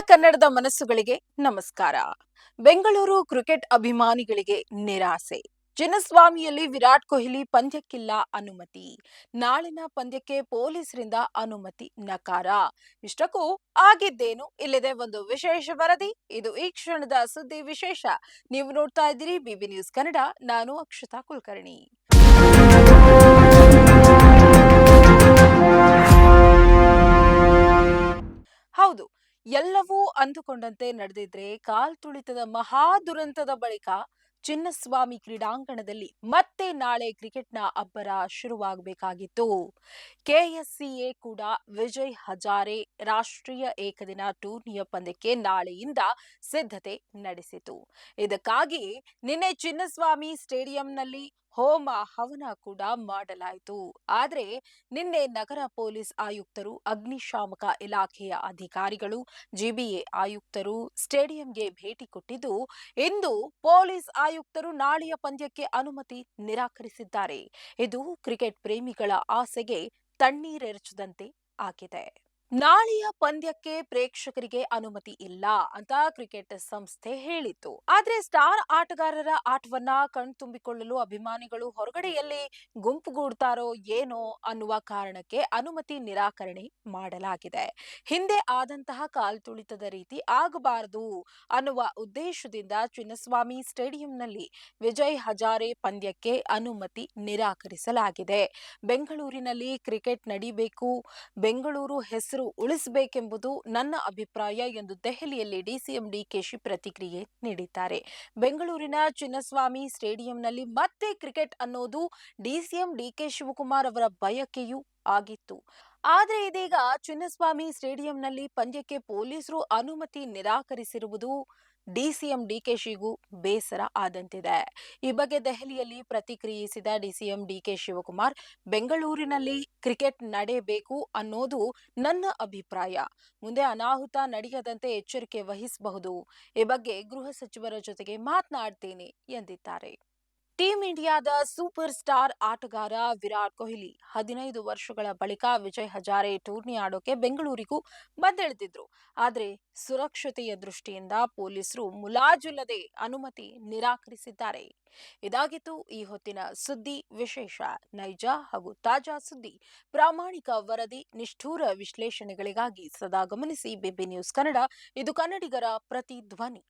ಕನ್ನಡದ ಮನಸ್ಸುಗಳಿಗೆ ನಮಸ್ಕಾರ. ಬೆಂಗಳೂರು ಕ್ರಿಕೆಟ್ ಅಭಿಮಾನಿಗಳಿಗೆ ನಿರಾಸೆ. ಚಿನ್ನಸ್ವಾಮಿಯಲ್ಲಿ ವಿರಾಟ್ ಕೊಹ್ಲಿ ಪಂದ್ಯಕ್ಕಿಲ್ಲ ಅನುಮತಿ. ನಾಳಿನ ಪಂದ್ಯಕ್ಕೆ ಪೊಲೀಸರಿಂದ ಅನುಮತಿ ನಕಾರ. ಇಷ್ಟಕ್ಕೂ ಆಗಿದ್ದೇನು ಇಲ್ಲದೆ ಒಂದು ವಿಶೇಷ ವರದಿ. ಇದು ಈ ಕ್ಷಣದ ಸುದ್ದಿ ವಿಶೇಷ. ನೀವು ನೋಡ್ತಾ ಇದ್ದೀರಿ ಬಿಬಿ ನ್ಯೂಸ್ ಕನ್ನಡ. ನಾನು ಅಕ್ಷತಾ ಕುಲಕರ್ಣಿ. ಎಲ್ಲವೂ ಅಂದುಕೊಂಡಂತೆ ನಡೆದಿದ್ರೆ ಕಾಲ್ ತುಳಿತದ ಮಹಾ ದುರಂತದ ಬಳಿಕ ಚಿನ್ನಸ್ವಾಮಿ ಕ್ರೀಡಾಂಗಣದಲ್ಲಿ ಮತ್ತೆ ನಾಳೆ ಕ್ರಿಕೆಟ್ನ ಅಬ್ಬರ ಶುರುವಾಗಬೇಕಾಗಿತ್ತು. ಕೆಎಸ್ಸಿಎ ಕೂಡ ವಿಜಯ್ ಹಜಾರೆ ರಾಷ್ಟ್ರೀಯ ಏಕದಿನ ಟೂರ್ನಿಯ ಪಂದ್ಯಕ್ಕೆ ನಾಳೆಯಿಂದ ಸಿದ್ಧತೆ ನಡೆಸಿತು. ಇದಕ್ಕಾಗಿ ನಿನ್ನೆ ಚಿನ್ನಸ್ವಾಮಿ ಸ್ಟೇಡಿಯಂನಲ್ಲಿ ಹೋಮ ಹವನ ಕೂಡ ಮಾಡಲಾಯಿತು. ಆದರೆ ನಿನ್ನೆ ನಗರ ಪೊಲೀಸ್ ಆಯುಕ್ತರು, ಅಗ್ನಿಶಾಮಕ ಇಲಾಖೆಯ ಅಧಿಕಾರಿಗಳು, ಜಿಬಿಎ ಆಯುಕ್ತರು ಸ್ಟೇಡಿಯಂಗೆ ಭೇಟಿ ಕೊಟ್ಟಿದ್ದು, ಇಂದು ಪೊಲೀಸ್ ಆಯುಕ್ತರು ನಾಳೆಯ ಪಂದ್ಯಕ್ಕೆ ಅನುಮತಿ ನಿರಾಕರಿಸಿದ್ದಾರೆ. ಇದು ಕ್ರಿಕೆಟ್ ಪ್ರೇಮಿಗಳ ಆಸೆಗೆ ತಣ್ಣೀರೆರಚದಂತೆ ಆಗಿದೆ. ನಾಳೆಯ ಪಂದ್ಯಕ್ಕೆ ಪ್ರೇಕ್ಷಕರಿಗೆ ಅನುಮತಿ ಇಲ್ಲ ಅಂತ ಕ್ರಿಕೆಟ್ ಸಂಸ್ಥೆ ಹೇಳಿತ್ತು. ಆದ್ರೆ ಸ್ಟಾರ್ ಆಟಗಾರರ ಆಟವನ್ನ ಕಣ್ತುಂಬಿಕೊಳ್ಳಲು ಅಭಿಮಾನಿಗಳು ಹೊರಗಡೆಯಲ್ಲಿ ಗುಂಪುಗೂಡ್ತಾರೋ ಏನೋ ಅನ್ನುವ ಕಾರಣಕ್ಕೆ ಅನುಮತಿ ನಿರಾಕರಣೆ ಮಾಡಲಾಗಿದೆ. ಹಿಂದೆ ಆದಂತಹ ಕಾಲ್ತುಳಿತದ ರೀತಿ ಆಗಬಾರದು ಅನ್ನುವ ಉದ್ದೇಶದಿಂದ ಚಿನ್ನಸ್ವಾಮಿ ಸ್ಟೇಡಿಯಂನಲ್ಲಿ ವಿಜಯ್ ಹಜಾರೆ ಪಂದ್ಯಕ್ಕೆ ಅನುಮತಿ ನಿರಾಕರಿಸಲಾಗಿದೆ. ಬೆಂಗಳೂರಿನಲ್ಲಿ ಕ್ರಿಕೆಟ್ ನಡೀಬೇಕು, ಬೆಂಗಳೂರು ಹೆಸರು ಉಳಿಸಬೇಕೆಂಬುದು ನನ್ನ ಅಭಿಪ್ರಾಯ ಎಂದು ದೆಹಲಿಯಲ್ಲಿ ಡಿಸಿಎಂ ಡಿಕೆಶಿ ಪ್ರತಿಕ್ರಿಯೆ ನೀಡಿದ್ದಾರೆ. ಬೆಂಗಳೂರಿನ ಚಿನ್ನಸ್ವಾಮಿ ಸ್ಟೇಡಿಯಂನಲ್ಲಿ ಮತ್ತೆ ಕ್ರಿಕೆಟ್ ಅನ್ನೋದು ಡಿಸಿಎಂ ಡಿಕೆ ಶಿವಕುಮಾರ್ ಅವರ ಬಯಕೆಯೂ ಆಗಿತ್ತು. ಆದರೆ ಇದೀಗ ಚಿನ್ನಸ್ವಾಮಿ ಸ್ಟೇಡಿಯಂನಲ್ಲಿ ಪಂದ್ಯಕ್ಕೆ ಪೊಲೀಸರು ಅನುಮತಿ ನಿರಾಕರಿಸಿರುವುದು ಡಿಸಿಎಂ ಡಿಕೆಶಿಗೂ ಬೇಸರ ಆದಂತಿದೆ. ಈ ಬಗ್ಗೆ ದೆಹಲಿಯಲ್ಲಿ ಪ್ರತಿಕ್ರಿಯಿಸಿದ ಡಿಸಿಎಂ ಡಿಕೆ ಶಿವಕುಮಾರ್, ಬೆಂಗಳೂರಿನಲ್ಲಿ ಕ್ರಿಕೆಟ್ ನಡೆಯಬೇಕು ಅನ್ನೋದು ನನ್ನ ಅಭಿಪ್ರಾಯ. ಮುಂದೆ ಅನಾಹುತ ನಡೆಯದಂತೆ ಎಚ್ಚರಿಕೆ ವಹಿಸಬಹುದು. ಈ ಬಗ್ಗೆ ಗೃಹ ಸಚಿವರ ಜೊತೆಗೆ ಮಾತನಾಡ್ತೇನೆ ಎಂದಿದ್ದಾರೆ. ಟೀಂ ಇಂಡಿಯಾದ ಸೂಪರ್ ಸ್ಟಾರ್ ಆಟಗಾರ ವಿರಾಟ್ ಕೊಹ್ಲಿ ಹದಿನೈದು ವರ್ಷಗಳ ಬಳಿಕ ವಿಜಯ್ ಹಜಾರೆ ಟೂರ್ನಿ ಆಡೋಕೆ ಬೆಂಗಳೂರಿಗೂ ಬಂದಿಳಿದಿದ್ರು. ಆದರೆ ಸುರಕ್ಷತೆಯ ದೃಷ್ಟಿಯಿಂದ ಪೊಲೀಸರು ಮುಲಾಜಿಲ್ಲದೆ ಅನುಮತಿ ನಿರಾಕರಿಸಿದ್ದಾರೆ. ಇದಾಗಿತ್ತು ಈ ಹೊತ್ತಿನ ಸುದ್ದಿ ವಿಶೇಷ. ನೈಜ ಹಾಗೂ ತಾಜಾ ಸುದ್ದಿ. ಪ್ರಾಮಾಣಿಕ ವರದಿ, ನಿಷ್ಠೂರ ವಿಶ್ಲೇಷಣೆಗಳಿಗಾಗಿ ಸದಾ ಗಮನಿಸಿ ಬಿಬಿ ನ್ಯೂಸ್ ಕನ್ನಡ. ಇದು ಕನ್ನಡಿಗರ ಪ್ರತಿಧ್ವನಿ.